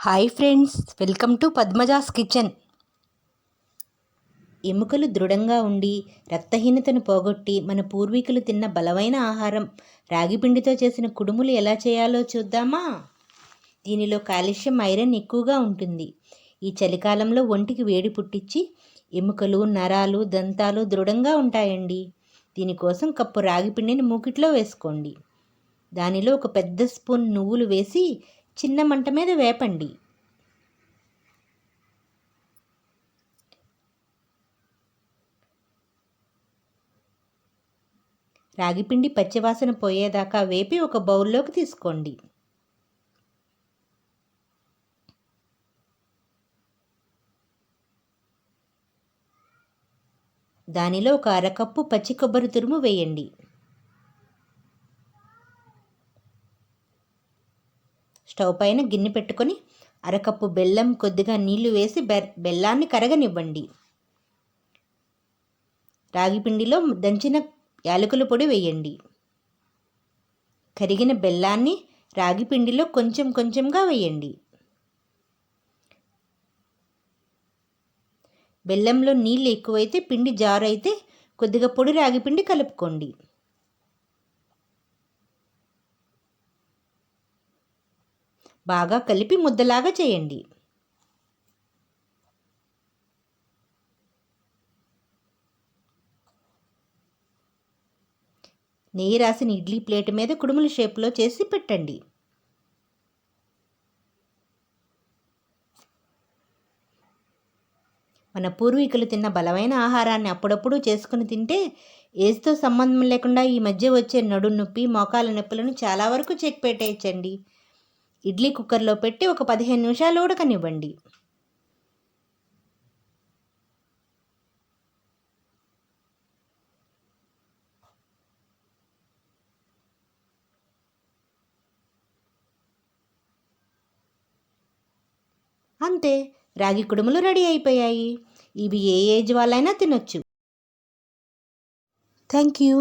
Hi friends welcome to Padmaja's kitchen. ఎముకలు దృఢంగా ఉండి రక్తహీనతను పోగొట్టి మన పూర్వీకులు తిన్న బలమైన ఆహారం రాగిపిండితో చేసిన కుడుములు ఎలా చేయాలో చూద్దామా? దీనిలో కాల్షియం ఐరన్ ఎక్కువగా ఉంటుంది. ఈ చలికాలంలో ఒంటికి వేడి పుట్టించి ఎముకలు నరాలు దంతాలు దృఢంగా ఉంటాయండి. దీనికోసం కప్పు రాగిపిండిని మూకిట్లో వేసుకోండి. దానిలో ఒక పెద్ద స్పూన్ నువ్వులు వేసి చిన్న మంట మీద వేపండి. రాగిపిండి పచ్చివాసన పోయేదాకా వేపి ఒక బౌల్లోకి తీసుకోండి. దానిలో ఒక అరకప్పు పచ్చి కొబ్బరి తురుము వేయండి. స్టవ్ పైన గిన్నె పెట్టుకొని అరకప్పు బెల్లం కొద్దిగా నీళ్ళు వేసి బెల్లాన్ని కరగనివ్వండి. రాగిపిండిలో దంచిన యాలకుల పొడి వేయండి. కరిగిన బెల్లాన్ని రాగిపిండిలో కొంచెం కొంచెంగా వేయండి. బెల్లంలో నీళ్ళు ఎక్కువైతే పిండి జారు అయితే కొద్దిగా పొడి రాగిపిండి కలుపుకోండి. బాగా కలిపి ముద్దలాగా చేయండి. నెయ్యి రాసిన ఇడ్లీ ప్లేట్ మీద కుడుముల షేప్లో చేసి పెట్టండి. మన పూర్వీకులు తిన్న బలమైన ఆహారాన్ని అప్పుడప్పుడు చేసుకుని తింటే ఏజ్తో సంబంధం లేకుండా ఈ మధ్య వచ్చే నడు నొప్పి మోకాల నొప్పులను చాలా వరకు చెక్ పెట్టేయచ్చండి. ఇడ్లీ కుక్కర్లో పెట్టి ఒక పదిహేను నిమిషాలు ఉడకనివ్వండి. అంతే రాగి కుడుములు రెడీ అయిపోయాయి. ఇవి ఏ ఏజ్ వాళ్ళైనా తినొచ్చు. Thank you.